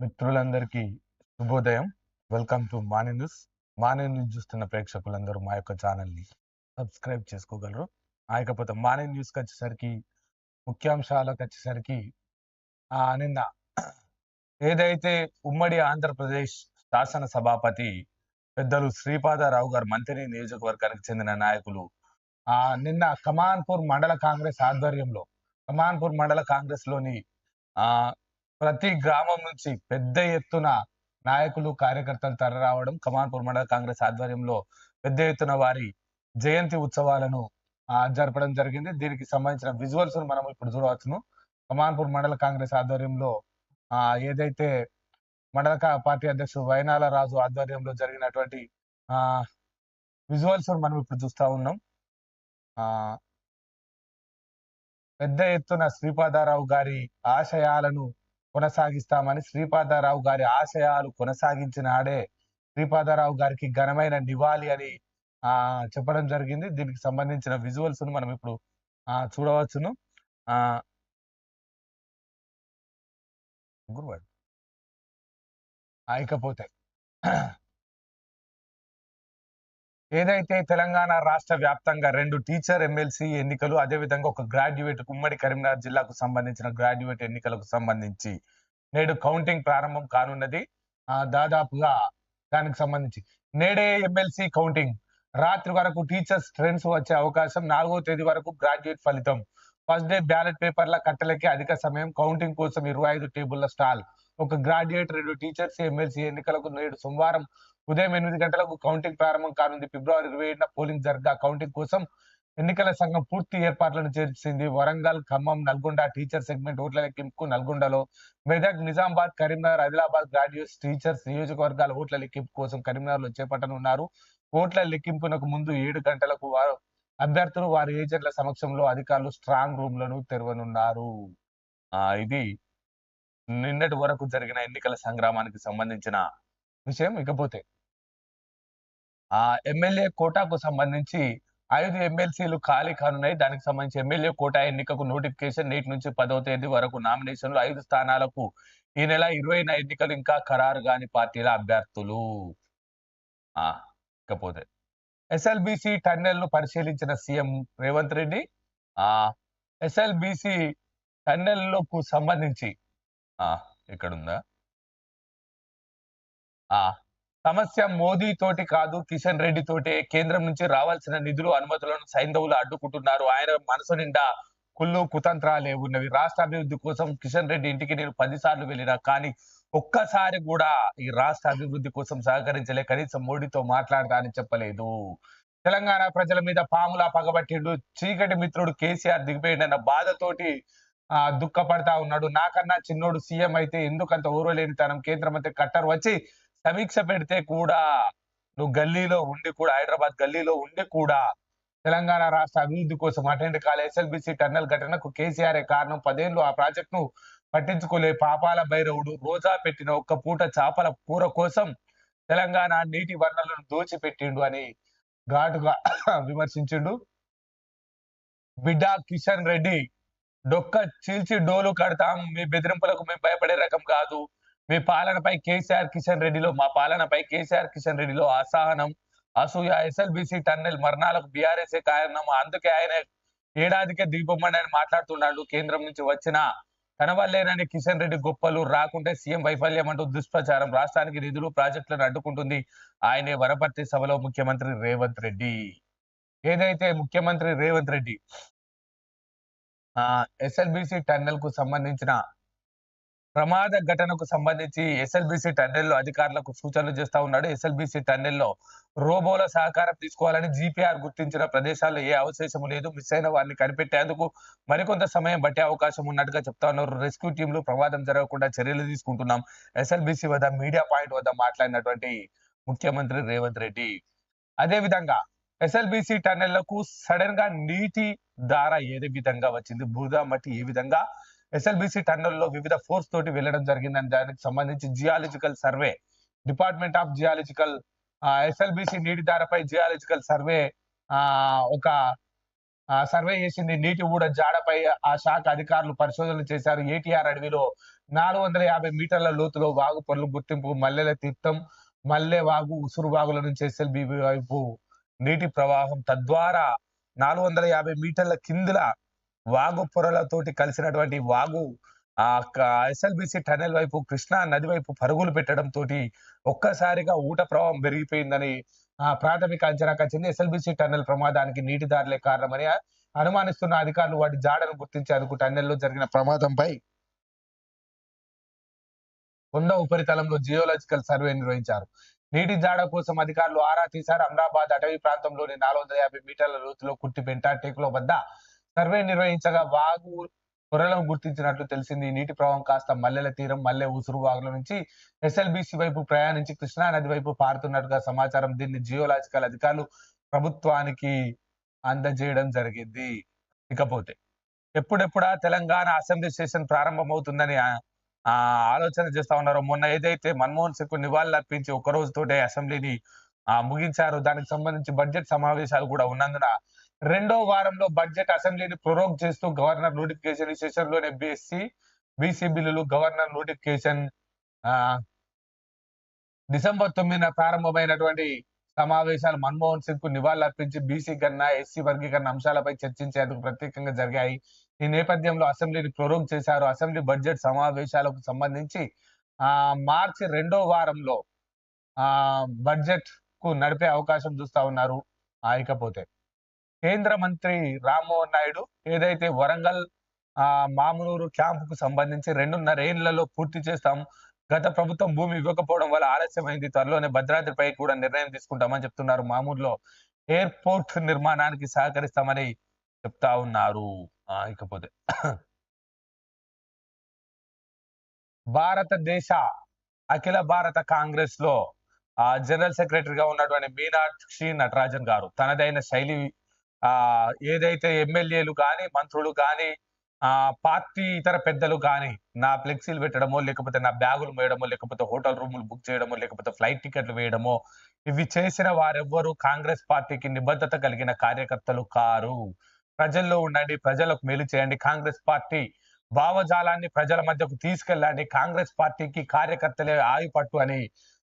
మిత్రులందరికీ శుభోదయం. Welcome to Mane news. Mane news చూస్తున్న ప్రేక్షకులందరూ మా యొక్క ఛానల్ని సబ్స్క్రైబ్ చేసుకోగలరు. ఆ ఇకపోతే మానే న్యూస్కి వచ్చేసరికి ముఖ్యాంశాలకు వచ్చేసరికి ఆ నిన్న ఏదైతే ఉమ్మడి ఆంధ్రప్రదేశ్ శాసన సభాపతి పెద్దలు శ్రీపాదరావు గారు మంత్రి నియోజకవర్గానికి చెందిన నాయకులు ఆ నిన్న కమాన్పూర్ మండల కాంగ్రెస్ ఆధ్వర్యంలో కమాన్పూర్ మండల కాంగ్రెస్లోని ఆ ప్రతి గ్రామం నుంచి పెద్ద ఎత్తున నాయకులు కార్యకర్తలు తరరావడం కమాన్పూర్ మండల కాంగ్రెస్ ఆధ్వర్యంలో పెద్ద ఎత్తున వారి జయంతి ఉత్సవాలను జరపడం జరిగింది. దీనికి సంబంధించిన విజువల్స్ మనం ఇప్పుడు చూడవచ్చును. కమాన్పూర్ మండల కాంగ్రెస్ ఆధ్వర్యంలో ఆ ఏదైతే మండల పార్టీ అధ్యక్షుడు వైనాల రాజు ఆధ్వర్యంలో జరిగినటువంటి ఆ విజువల్స్ మనం ఇప్పుడు చూస్తా ఉన్నాం. ఆ పెద్ద ఎత్తున శ్రీపాదారావు గారి ఆశయాలను కొనసాగిస్తామని శ్రీపాదారావు గారి ఆశయాలు కొనసాగించిన ఆడే శ్రీపాదారావు గారికి ఘనమైన నివాళి అని ఆ చెప్పడం జరిగింది. దీనికి సంబంధించిన విజువల్స్ను మనం ఇప్పుడు ఆ చూడవచ్చును. ఆ గురువాడు ఇకపోతే. ఏదైతే తెలంగాణ రాష్ట్ర వ్యాప్తంగా రెండు టీచర్ ఎమ్మెల్సీ ఎన్నికలు అదేవిధంగా ఒక గ్రాడ్యుయేట్ ఉమ్మడి కరీంనగర్ జిల్లాకు సంబంధించిన గ్రాడ్యుయేట్ ఎన్నికలకు సంబంధించి నేడు కౌంటింగ్ ప్రారంభం కానున్నది. దాదాపుగా దానికి సంబంధించి నేడే ఎమ్మెల్సీ కౌంటింగ్. రాత్రి వరకు టీచర్స్ ట్రెండ్స్ వచ్చే అవకాశం నాలుగో తేదీ వరకు గ్రాడ్యుయేట్ ఫలితం. ఫస్ట్ డే బ్యాలెట్ పేపర్ల కట్టలకి అధిక సమయం కౌంటింగ్ కోసం ఇరవై ఐదు టేబుల్ల స్టాల్. ఒక గ్రాడ్యుయేట్ రెండు టీచర్స్ ఎమ్మెల్సీ ఎన్నికలకు నేడు సోమవారం ఉదయం ఎనిమిది గంటలకు కౌంటింగ్ ప్రారంభం కానుంది. ఫిబ్రవరి ఇరవై ఏడున పోలింగ్ జరగా కౌంటింగ్ కోసం ఎన్నికల సంఘం పూర్తి ఏర్పాట్లను చేర్చింది వరంగల్ ఖమ్మం నల్గొండ టీచర్ సెగ్మెంట్ ఓట్ల లెక్కింపుకు నల్గొండలో మెదక్ నిజామాబాద్ కరీంనగర్ ఆదిలాబాద్ గ్రాడ్యుయేట్స్ టీచర్స్ నియోజకవర్గాల ఓట్ల లెక్కింపు కోసం కరీంనగర్లో చేపట్టనున్నారు. ఓట్ల లెక్కింపునకు ముందు ఏడు గంటలకు వారు అభ్యర్థులు వారి ఏజెంట్ల సమక్షంలో అధికారులు స్ట్రాంగ్ రూమ్లను తెరవనున్నారు. ఇది నిన్నటి వరకు జరిగిన ఎన్నికల సంగ్రామానికి సంబంధించిన విషయం ఇకపోతే ఆ ఎమ్మెల్యే కోటాకు సంబంధించి ఐదు ఎమ్మెల్సీలు ఖాళీ కానున్నాయి. దానికి సంబంధించి ఎమ్మెల్యే కోటా ఎన్నికకు నోటిఫికేషన్ నేటి నుంచి పదవ తేదీ వరకు నామినేషన్లు ఐదు స్థానాలకు ఈ నెల ఇరవైన ఎన్నికలు ఇంకా ఖరారు కాని పార్టీల అభ్యర్థులు. ఆ ఇకపోతే ఎస్ఎల్బిసి టన్నెల్ను పరిశీలించిన సీఎం రేవంత్ రెడ్డి ఆ ఎస్ఎల్బిసి టన్నెల్లకు సంబంధించి ఆ ఎక్కడుందా? ఆ సమస్య మోదీ తోటి కాదు కిషన్ రెడ్డి తోటే కేంద్రం నుంచి రావాల్సిన నిధులు అనుమతులను సైంధవులు అడ్డుకుంటున్నారు. ఆయన మనసు నిండా కుళ్ళు కుతంత్రాలే ఉన్నవి. రాష్ట్ర అభివృద్ధి కోసం కిషన్ రెడ్డి ఇంటికి నేను పది సార్లు వెళ్ళినా కానీ ఒక్కసారి కూడా ఈ రాష్ట్ర అభివృద్ధి కోసం సహకరించలే. కనీసం మోడీతో మాట్లాడతా అని చెప్పలేదు. తెలంగాణ ప్రజల మీద పాములా పగబట్టిండు చీకటి మిత్రుడు కేసీఆర్ దిగిపోయిండన్న బాధతోటి దుఃఖపడతా ఉన్నాడు. నాకన్నా చిన్నోడు సీఎం అయితే ఎందుకంత ఊరలేనితనం? కేంద్ర మంత్రి కట్టర్ వచ్చి సమీక్ష పెడితే కూడా నువ్వు గల్లీలో ఉండి కూడా హైదరాబాద్ గల్లీలో ఉండి కూడా తెలంగాణ రాష్ట్ర అభివృద్ధి కోసం అటెండ్ కాలే. ఎస్ఎల్బిసి టన్నెల్ ఘటనకు కేసీఆర్ కారణం. పదేళ్ళు ఆ ప్రాజెక్ట్ను పట్టించుకోలే. పాపాల భైరవుడు రోజా పెట్టిన ఒక్క పూట చేపల కూర కోసం తెలంగాణ నీటి వనరులను దోచిపెట్టిండు అని ఘాటుగా విమర్శించిండు. బిడ్డ కిషన్ రెడ్డి డొక్క చీల్చి డోలు కడతాం. మీ బెదిరింపులకు మేము భయపడే రకం కాదు. మీ పాలనపై కేసీఆర్ కిషన్ రెడ్డిలో మా పాలనపై కేసీఆర్ కిషన్ రెడ్డిలో అసహనం అసూయ ఎస్ఎల్బిసి టన్నెల్ మరణాలకు బీఆర్ఎస్ కారణం. అందుకే ఆయన ఏడాదికే దిగిపోమని ఆయన మాట్లాడుతున్నాడు కేంద్రం నుంచి వచ్చిన. తన వల్లేనని కిషన్ రెడ్డి గొప్పలు రాకుంటే సీఎం వైఫల్యం అంటూ దుష్ప్రచారం రాష్ట్రానికి నిధులు ప్రాజెక్టులను అడ్డుకుంటుంది. ఆయనే వరపర్తి సభలో ముఖ్యమంత్రి రేవంత్ రెడ్డి. ఏదైతే ముఖ్యమంత్రి రేవంత్ రెడ్డి ఎస్ఎల్బిసి టన్నెల్కు సంబంధించిన ప్రమాద ఘటనకు సంబంధించి ఎస్ఎల్బిసి టన్నెల్లో అధికారులకు సూచనలు చేస్తా ఉన్నాడు. ఎస్ఎల్బిసి టన్నెల్లో రోబోల సహకారం తీసుకోవాలని జీపీఆర్ గుర్తించిన ప్రదేశాల్లో ఏ అవశేషము లేదు. మిస్ అయిన వారిని కనిపెట్టేందుకు మరికొంత సమయం పట్టే అవకాశం ఉన్నట్టుగా చెప్తా ఉన్నారు. రెస్క్యూ టీంలు ప్రమాదం జరగకుండా చర్యలు తీసుకుంటున్నాం. ఎస్ఎల్బిసి వద్ద మీడియా పాయింట్ వద్ద మాట్లాడినటువంటి ముఖ్యమంత్రి రేవంత్ రెడ్డి. అదే విధంగా ఎస్ఎల్బిసి టన్నెళ్ళకు సడన్గా నీటి ధార ఏ విధంగా వచ్చింది? బురద మట్టి ఏ విధంగా? ఎస్ఎల్బిసి టన్నెల్లో వివిధ ఫోర్స్ తోటి వెళ్ళడం జరిగిందని దానికి సంబంధించి geological survey department of geological SLBC నీటి ధారపై జియాలజికల్ సర్వే ఆ ఒక సర్వే చేసింది. నీటి ఊడ జాడపై ఆ శాఖ అధికారులు పరిశోధనలు చేశారు. ఏటీఆర్ అడవిలో నాలుగు వందల యాభై మీటర్ల లోతులో వాగు పనులు గుర్తింపు మల్లెల తీర్థం మల్లె వాగు ఉసురు వాగుల నుంచి ఎస్ఎల్బి వైపు నీటి ప్రవాహం తద్వారా నాలుగు వందల యాభై మీటర్ల కిందల వాగు పొరలతోటి కలిసినటువంటి వాగు ఆ ఎస్ఎల్బిసి టనెల్ వైపు కృష్ణా నది వైపు పరుగులు పెట్టడం తోటి ఒక్కసారిగా ఊట ప్రవాహం పెరిగిపోయిందని ఆ ప్రాథమిక అంచనాకు వచ్చింది ఎస్ఎల్బిసి టన్నెల్ ప్రమాదానికి నీటి దారులే కారణమని అనుమానిస్తున్న అధికారులు వాటి జాడను గుర్తించేందుకు టన్నెల్లో జరిగిన ప్రమాదంపై కొండ ఉపరితలంలో జియోలాజికల్ సర్వే నిర్వహించారు. నీటి జాడ కోసం అధికారులు ఆరా తీశారు. అమరాబాద్ అటవీ ప్రాంతంలోని నాలుగు వందల యాభై మీటర్ల లోతులో కుట్టిపెంట టేకుల వద్ద సర్వే నిర్వహించగా వాగు పొరలను గుర్తించినట్లు తెలిసింది. నీటి ప్రవాహం కాస్త మల్లెల తీరం మల్లె ఉసురు వాగుల నుంచి ఎస్ఎల్బిసి వైపు ప్రయాణించి కృష్ణా నది వైపు పారుతున్నట్టుగా సమాచారం దీన్ని జియోలాజికల్ అధికారులు ప్రభుత్వానికి అందజేయడం జరిగింది. ఇకపోతే ఎప్పుడెప్పుడా తెలంగాణ అసెంబ్లీ సెషన్ ప్రారంభమవుతుందని ఆ- ఆలోచన చేస్తా ఉన్నారు. మొన్న ఏదైతే మన్మోహన్ సింగ్ నివాళులు అర్పించి ఒక రోజుతోటే అసెంబ్లీని ఆ ముగించారు. దానికి సంబంధించి బడ్జెట్ సమావేశాలు కూడా ఉన్నందున రెండో వారంలో బడ్జెట్ అసెంబ్లీని ప్రొరోగ్ చేస్తూ గవర్నర్ నోటిఫికేషన్ ఈ సెషన్లోనే బీఎస్సీ బీసీ బిల్లులు గవర్నర్ నోటిఫికేషన్ ఆ డిసెంబర్ తొమ్మిదిన ప్రారంభమైనటువంటి సమావేశాలు మన్మోహన్ సింగ్కు నివాళులర్పించి బీసీ కన్నా ఎస్సీ వర్గీకరణ అంశాలపై చర్చించేందుకు ప్రత్యేకంగా జరిగాయి. ఈ నేపథ్యంలో అసెంబ్లీని ప్రొరోగ్ చేశారు. అసెంబ్లీ బడ్జెట్ సమావేశాలకు సంబంధించి ఆ మార్చి రెండో వారంలో ఆ బడ్జెట్కు నడిపే అవకాశం చూస్తా ఉన్నారు ఇకపోతే. కేంద్ర మంత్రి రామ్మోహన్ నాయుడు ఏదైతే వరంగల్ ఆ మామునూరు క్యాంపుకు సంబంధించి రెండున్నర ఏళ్ళలో పూర్తి చేస్తాం గత ప్రభుత్వం భూమి ఇవ్వకపోవడం వల్ల ఆలస్యమైంది త్వరలోనే భద్రాద్రిపై కూడా నిర్ణయం తీసుకుంటామని చెప్తున్నారు. మామూలులో ఎయిర్పోర్ట్ నిర్మాణానికి సహకరిస్తామని చెప్తా ఉన్నారు. ఇకపోతే భారతదేశ అఖిల భారత కాంగ్రెస్లో ఆ జనరల్ సెక్రటరీగా ఉన్నటువంటి మీనాక్షి నటరాజన్ గారు తనదైన శైలి ఆ ఏదైతే ఎమ్మెల్యేలు కానీ మంత్రులు కానీ ఆ పార్టీ ఇతర పెద్దలు కానీ నా ఫ్లెక్సీలు పెట్టడమో లేకపోతే నా బ్యాగులు వేయడమో లేకపోతే హోటల్ రూములు బుక్ చేయడమో లేకపోతే ఫ్లైట్ టికెట్లు వేయడమో ఇవి చేసిన వారెవ్వరూ కాంగ్రెస్ పార్టీకి నిబద్ధత కలిగిన కార్యకర్తలు కారు. ప్రజల్లో ఉండండి ప్రజలకు మేలు చేయండి. కాంగ్రెస్ పార్టీ భావజాలాన్ని ప్రజల మధ్యకు తీసుకెళ్ళండి. కాంగ్రెస్ పార్టీకి కార్యకర్తలే ఆయుపట్టు అని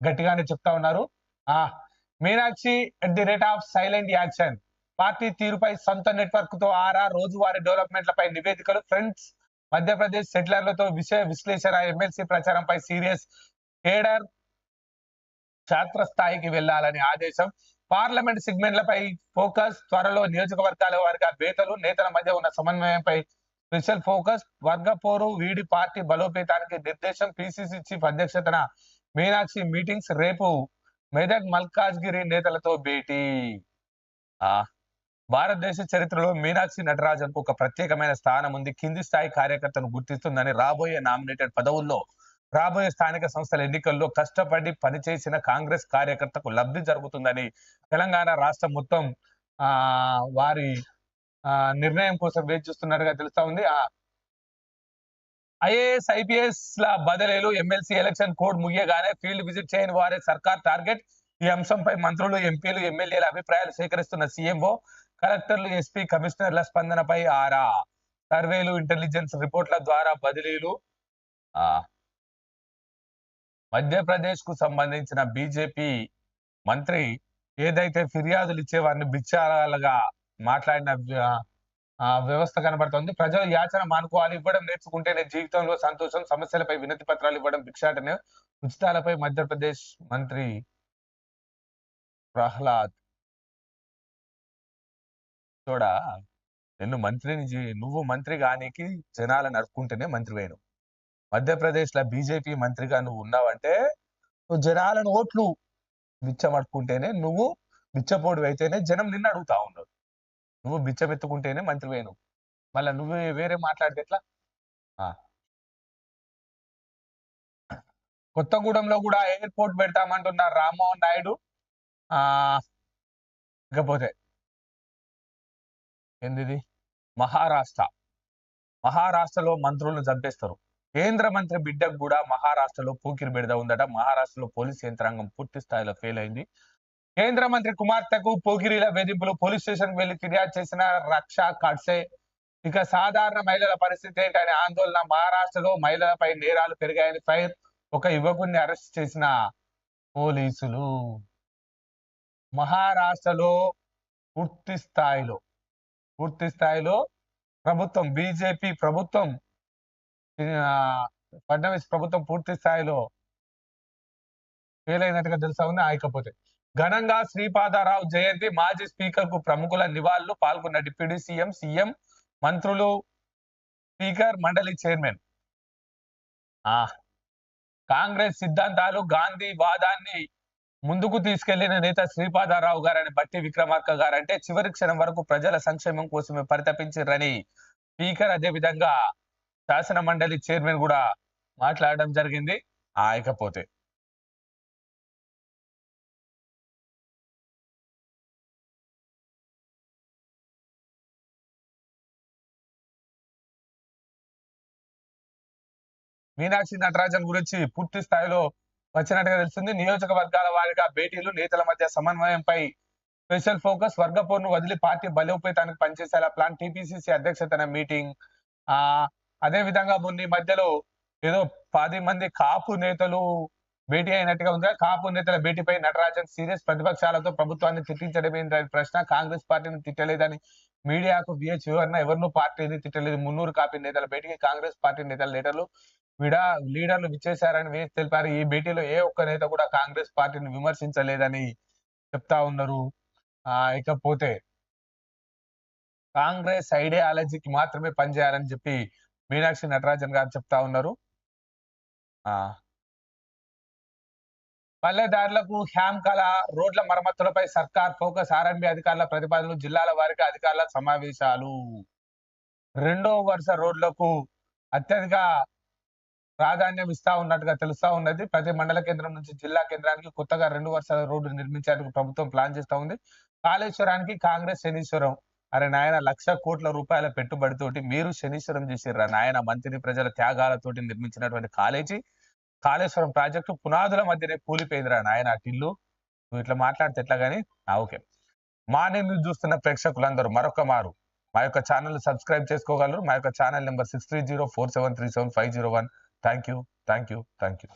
గట్టిగానే చెప్తా ఉన్నారు. ఆ Meenakshi at the rate of silent action party తీరుపై సొంత నెట్వర్క్తో ఆరా రోజువారీ డెవలప్మెంట్లపై నివేదికలు. ఫ్రెండ్స్ మధ్యప్రదేశ్ సెటిలర్లతో విషయ విశ్లేషణ ఎమ్మెల్సీ ప్రచారంపై సీరియస్ కేడర్ క్షేత్ర స్థాయికి వెళ్ళాలని ఆదేశం. పార్లమెంట్ సెగ్మెంట్లపై ఫోకస్ త్వరలో నియోజకవర్గాల వారిగా బేతలు నేతల మధ్య ఉన్న సమన్వయంపై స్పెషల్ ఫోకస్ వర్గ పోరు వీడి పార్టీ బలోపేతానికి నిర్దేశం పిసిసి చీఫ్ అధ్యక్షతన మీనాక్షి మీటింగ్స్ రేపు మెదక్ మల్కాజ్గిరి నేతలతో భేటీ. ఆ భారతదేశ చరిత్రలో మీనాక్షి నటరాజన్కు ఒక ప్రత్యేకమైన స్థానం ఉంది. కింది స్థాయి కార్యకర్తను గుర్తిస్తుందని రాబోయే నామినేటెడ్ పదవుల్లో రాబోయే స్థానిక సంస్థల ఎన్నికల్లో కష్టపడి పనిచేసిన కాంగ్రెస్ కార్యకర్తకు లబ్ధి జరుగుతుందని తెలంగాణ రాష్ట్రం మొత్తం ఆ వారి ఆ నిర్ణయం కోసం వేచి చూస్తున్నట్టుగా తెలుస్తా ఉంది. ఆ ఐఏఎస్ ఐపీఎస్ ల బదిలీలు ఎమ్మెల్సీ ఎలక్షన్ కోడ్ ముగియగానే ఫీల్డ్ విజిట్ చేయని వారే సర్కార్ టార్గెట్. ఈ అంశంపై మంత్రులు ఎంపీలు ఎమ్మెల్యేల అభిప్రాయాలు సేకరిస్తున్న సీఎంఓ కలెక్టర్లు ఎస్పీ కమిషనర్ల స్పందనపై ఆరా. సర్వేలు ఇంటెలిజెన్స్ రిపోర్ట్ల ద్వారా బదిలీలు మధ్యప్రదేశ్కు సంబంధించిన బీజేపీ మంత్రి ఏదైతే ఫిర్యాదులు ఇచ్చేవారిని బిచ్చారాలుగా మాట్లాడిన ఆ వ్యవస్థ కనబడుతోంది. ప్రజలు యాచన మానుకోవాలి ఇవ్వడం నేర్చుకుంటేనే జీవితంలో సంతోషం సమస్యలపై వినతి పత్రాలు ఇవ్వడం భిక్షాటనే ఉచితాలపై మధ్యప్రదేశ్ మంత్రి ప్రహ్లాద్ చూడ నిన్ను మంత్రిని నువ్వు మంత్రి కానీకి జనాలను నడుపుకుంటేనే మంత్రి వేయను. మధ్యప్రదేశ్లో బీజేపీ మంత్రిగా నువ్వు ఉన్నావంటే నువ్వు జనాలను ఓట్లు బిచ్చమడుకుంటేనే నువ్వు బిచ్చపోడు అయితేనే జనం నిన్ను అడుగుతా ఉన్నారు. నువ్వు బిచ్చమెత్తుకుంటేనే మంత్రి వేయను మళ్ళా నువ్వు వేరే మాట్లాడితే ఎట్లా? ఆ. కొత్తగూడెంలో కూడా ఎయిర్పోర్ట్ పెడతామంటున్నారు రామ్మోహన్ నాయుడు. ఆ. ఇకపోతే ఏందిది? మహారాష్ట్ర. మహారాష్ట్రలో మంత్రులను చంపేస్తారు. కేంద్ర మంత్రి బిడ్డకు కూడా మహారాష్ట్రలో పూకిరి బిడద ఉందట. మహారాష్ట్రలో పోలీస్ యంత్రాంగం పూర్తి స్థాయిలో ఫెయిల్ అయింది. కేంద్ర మంత్రి కుమార్తెకు పోకిరిల వేధింపులు పోలీస్ స్టేషన్ వెళ్ళి ఫిర్యాదు చేసిన రక్ష కడ్సే ఇక సాధారణ మహిళల పరిస్థితి ఏంటనే ఆందోళన. మహారాష్ట్రలో మహిళలపై నేరాలు పెరిగాయని ఫైర్ ఒక యువకుడిని అరెస్ట్ చేసిన పోలీసులు. మహారాష్ట్రలో పూర్తి స్థాయిలో పూర్తి స్థాయిలో ప్రభుత్వం బీజేపీ ప్రభుత్వం ఫడ్నవీస్ ప్రభుత్వం పూర్తి స్థాయిలో ఫెయిల్ అయినట్టుగా తెలుసా ఉంది ఆయకపోతే ఘనంగా శ్రీపాదరావు జయంతి మాజీ స్పీకర్కు ప్రముఖుల నివాళులు పాల్గొన్న డిప్యూటీ సీఎం సీఎం మంత్రులు స్పీకర్ మండలి చైర్మన్. ఆ కాంగ్రెస్ సిద్ధాంతాలు గాంధీ వాదాన్ని ముందుకు తీసుకెళ్ళిన నేత శ్రీపాదరావు గారని బట్టి విక్రమార్క గారంటే చివరి క్షణం వరకు ప్రజల సంక్షేమం కోసమే పరితపించారని స్పీకర్ అదేవిధంగా శాసన మండలి చైర్మన్ కూడా మాట్లాడడం జరిగింది. ఆయకపోతే మీనాక్షి నటరాజన్ గురించి పూర్తి స్థాయిలో వచ్చినట్టుగా తెలుస్తుంది. నియోజకవర్గాల వారిగా భేటీలు నేతల మధ్య సమన్వయంపై స్పెషల్ ఫోకస్. వర్గపోర్ను వదిలి పార్టీ బలోపేతానికి పనిచేసేలా ప్లాన్ టీపీసీసీ అధ్యక్షతన మీటింగ్. ఆ అదే విధంగా మొన్న మధ్యలో ఏదో పది మంది కాపు నేతలు భేటీ అయినట్టుగా ఉంది. కాపు నేతల భేటీపై నటరాజన్ సీరియస్ ప్రతిపక్షాలతో ప్రభుత్వాన్ని తిట్టించడం ప్రశ్న. కాంగ్రెస్ పార్టీని తిట్టలేదని మీడియాకు బిహెచ్ వివరణ ఎవరినూ పార్టీని తిట్టలేదు. మున్నూరు కాపీ నేతల భేటీకి కాంగ్రెస్ పార్టీ నేతల లీడర్లు విడా లీడర్లు విచ్చేశారని వేసి తెలిపారు. ఈ భేటీలో ఏ ఒక్క నేత కూడా కాంగ్రెస్ పార్టీని విమర్శించలేదని చెప్తా ఉన్నారు. ఆ ఇకపోతే కాంగ్రెస్ ఐడియాలజీకి మాత్రమే పనిచేయాలని చెప్పి మీనాక్షి నటరాజన్ గారు చెప్తా ఉన్నారు. పల్లెదారులకు హ్యామ్ కళ రోడ్ల మరమ్మతులపై సర్కార్ ఫోకస్ ఆర్ఎంబి అధికారుల ప్రతిపాదనలు జిల్లాల వారికి అధికారుల సమావేశాలు. రెండో వరుస రోడ్లకు అత్యధిక ప్రాధాన్యం ఇస్తా ఉన్నట్టుగా తెలుస్తా ఉన్నది. ప్రతి మండల కేంద్రం నుంచి జిల్లా కేంద్రానికి కొత్తగా రెండు వరుస రోడ్డు నిర్మించేందుకు ప్రభుత్వం ప్లాన్ చేస్తా ఉంది. కాళేశ్వరానికి కాంగ్రెస్ శనీశ్వరం అరే నాయన లక్ష కోట్ల రూపాయల పెట్టుబడితోటి మీరు శనీశ్వరం చేసిర్రా నాయన మంత్రి ప్రజల త్యాగాలతోటి నిర్మించినటువంటి కాలేజీ? కాళేశ్వరం ప్రాజెక్టు పునాదుల మధ్యనే కూలిపోయిందిరా నాయన టిల్లు. నువ్వు ఇట్లా మాట్లాడితే ఎట్లా కానీ ఓకే. మా నేను చూస్తున్న ప్రేక్షకులందరూ మరొక మారు. మా యొక్క ఛానల్ సబ్స్క్రైబ్ చేసుకోగలరు. మా యొక్క channel number six three zero four seven three seven five zero one. Thank you thank you thank you